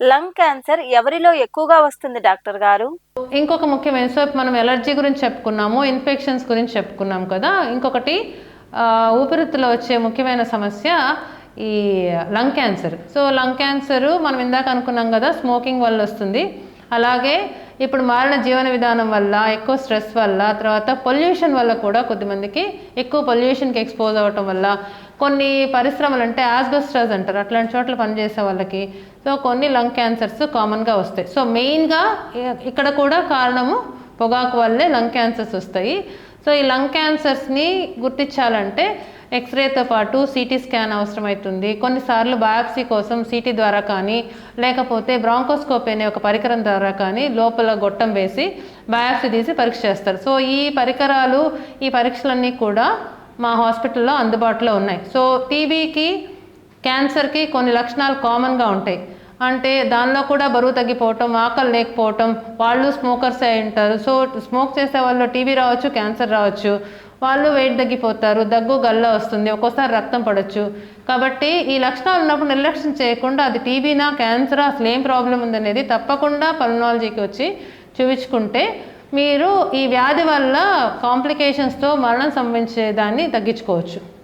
Lung cancer ఎవరిలో ఎక్కువగా వస్తుంది డాక్టర్ గారు? ఇంకొక ముఖ్యమైన సో మనం ఎలర్జీ గురించి చెప్పుకున్నాము ఇన్ఫెక్షన్స్ గురించి చెప్పుకున్నాం కదా. ఇంకొకటి ఊపిరితిత్తులో వచ్చే ముఖ్యమైన సమస్య ఈ lung cancer. So lung cancer మనం ఇందాక అనుకున్నాం కదా స్మోకింగ్ వల్ల వస్తుంది. అలాగే ఇప్పుడు మారిన జీవన విధానం వల్ల ఎక్కువ స్ట్రెస్ వల్ల తర్వాత పొల్యూషన్ వల్ల కూడా కొద్దిమందికి ఎక్కువ పొల్యూషన్కి ఎక్స్పోజ్ అవ్వటం వల్ల కొన్ని పరిశ్రమలు అంటే యాస్బెస్టర్స్ అంటారు అట్లాంటి చోట్ల పనిచేసే వాళ్ళకి. సో కొన్ని లంగ్ క్యాన్సర్స్ కామన్గా వస్తాయి. సో మెయిన్గా ఇక్కడ కూడా కారణము పొగాకు వల్లే లంగ్ క్యాన్సర్స్ వస్తాయి. సో ఈ లంగ్ క్యాన్సర్స్ని గుర్తించాలంటే ఎక్స్రేతో పాటు సిటీ స్కాన్ అవసరమవుతుంది కొన్నిసార్లు బయాప్సీ కోసం సిటీ ద్వారా కానీ లేకపోతే బ్రాంకోస్కోప్ అనే ఒక పరికరం ద్వారా కానీ లోపల గొట్టం వేసి బయాప్సీ తీసి పరీక్ష చేస్తారు. సో ఈ పరికరాలు ఈ పరీక్షలన్నీ కూడా మా హాస్పిటల్లో అందుబాటులో ఉన్నాయి. సో టీబీకి క్యాన్సర్కి కొన్ని లక్షణాలు కామన్గా ఉంటాయి. అంటే దానిలో కూడా బరువు తగ్గిపోవటం ఆకలి లేకపోవటం వాళ్ళు స్మోకర్స్ అయి ఉంటారు. సో స్మోక్ చేసే వాళ్ళు టీబీ రావచ్చు క్యాన్సర్ రావచ్చు. వాళ్ళు వెయిట్ తగ్గిపోతారు దగ్గు గల్ల వస్తుంది ఒక్కోసారి రక్తం పడవచ్చు కాబట్టి ఈ లక్షణాలు ఉన్నప్పుడు నిర్లక్ష్యం చేయకుండా అది టీబీనా క్యాన్సరా అసలు ఏం ప్రాబ్లం ఉందనేది తప్పకుండా పల్నాలజీకి వచ్చి చూపించుకుంటే మీరు ఈ వ్యాధి వల్ల కాంప్లికేషన్స్తో మరణం సంభవించేదాన్ని తగ్గించుకోవచ్చు.